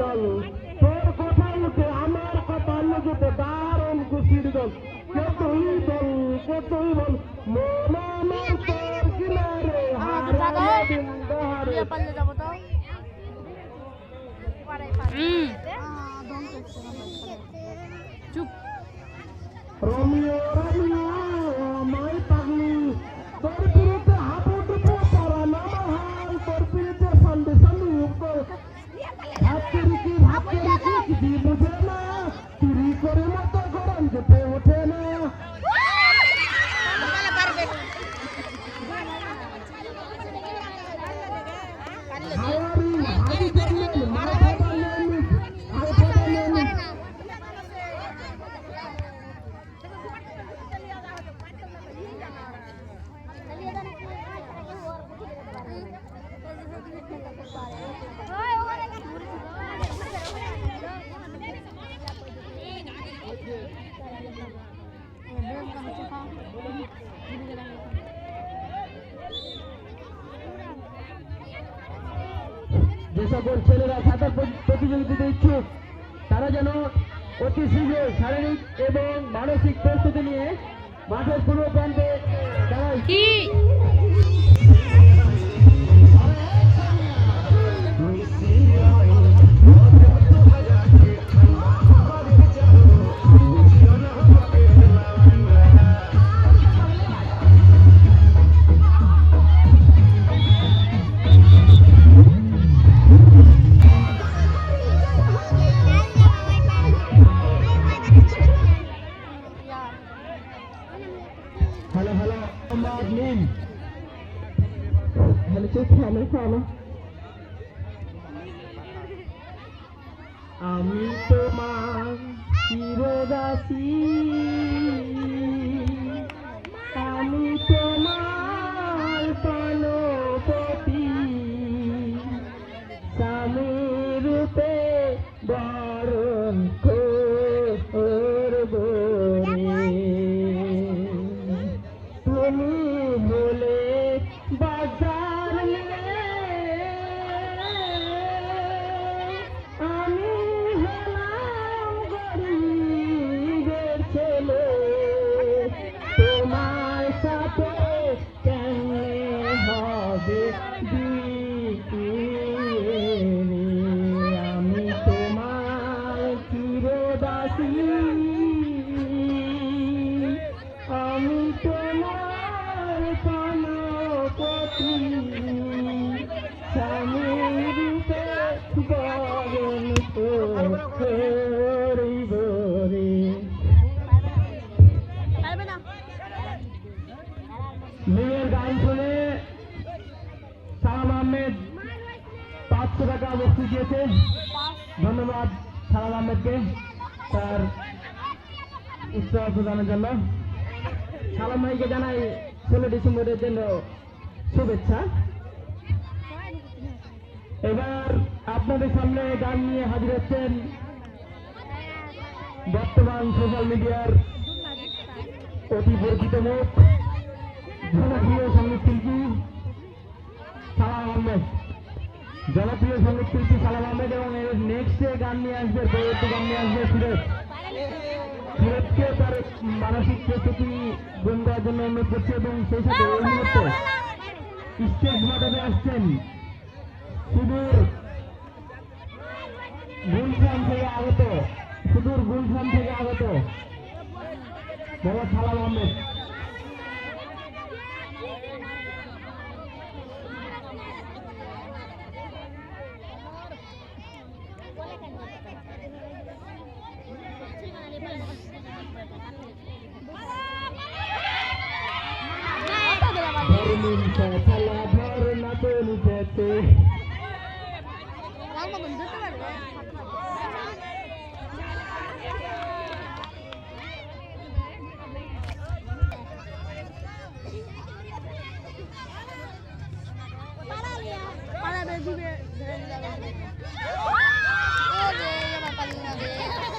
দল। তোর কথা উঠে আমার কথা লেগেতে দারুণ খুশির দল। কতই বল কতই বল মন তোর কিনারে চুপ রোমিও রোমিও Tuvimos সকল ছেলেরা সাঁতার প্রতি- প্রতিযোগিতাতে ইচ্ছুক তারা যেন অতি শীঘ্র শারীরিক এবং মানসিক প্রস্তুতি নিয়ে মাঠের পূর্ব প্রান্তে দাঁড়ায়। চুপ হ্যালো হ্যালো আমি তোমার চিরদাসী পাঁচশো টাকা দিয়েছে ধন্যবাদ সালাম আহমেদকে তার উৎসাহ প্রদানের জন্য। সালাম ভাইকে জানাই ষোলো ডিসেম্বরের জন্য শুভেচ্ছা। এবার আপনাদের সামনে গান নিয়ে হাজির হচ্ছেন বর্তমান সোশ্যাল মিডিয়ার অতি পরিচিত মুখ জনপ্রিয় সংগীত শিল্পী সালাম আহমেদ। জনপ্রিয় সংগীত শিল্পী সালাম আহমেদ এবং এর নেক্সট গান নিয়ে আসবে পরবর্তী গান নিয়ে আসবে সুরেশ। সুরেশকে তার মানসিক প্রস্তুতি গ্রহণ করার জন্য অনুরোধ করছে এবং সেই সাথে এই মুহূর্তে স্টেজ মাঠে আসছেন সুদূর গুলশান থেকে আগত, সুদূর গুলশান থেকে আগত, মোহাম্মদ সালাম আহমেদ। నింప తలాభారులతో పోతే Para baby, para baby. Oh, dia yang.